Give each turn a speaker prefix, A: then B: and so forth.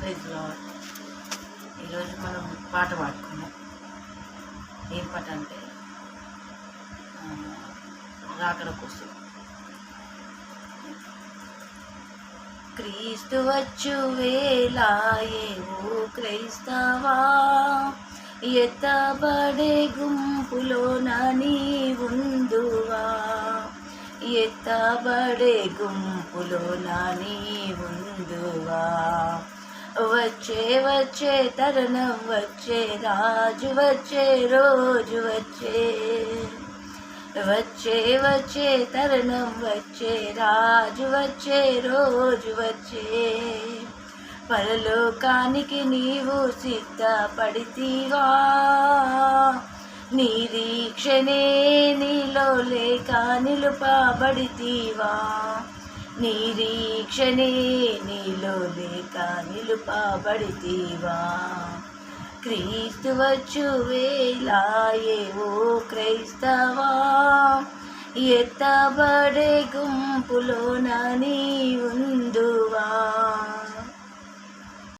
A: Praise ఈరోజు మనం పాట పాడుకున్నాం. ఏం పాట అంటే రాకడ కోసం. క్రీస్తు వచ్చు వేలాయేవో క్రైస్తవా ఎత్తబడే గుంపులో నీ ఉందువా ఎత్తబడే గుంపులో నీ ఉందువా వచ్చే వచ్చే తరుణం వచ్చే రాజు వచ్చే రోజు వచ్చే. వచ్చే వచ్చే తరుణం వచ్చే రాజు వచ్చే రోజు వచ్చే. పరలోకానికి నీవు సిద్ధపడితీవా? నిరీక్షణే నీలో లేక నిలుపబడితీవా? నిరీక్షణే నీలో లేక నిలుపబడితీవా క్రీస్తు వచ్చు వేలాయేవో క్రైస్తవా. ఎత్తబడే గుంపులో నీ ఉందువా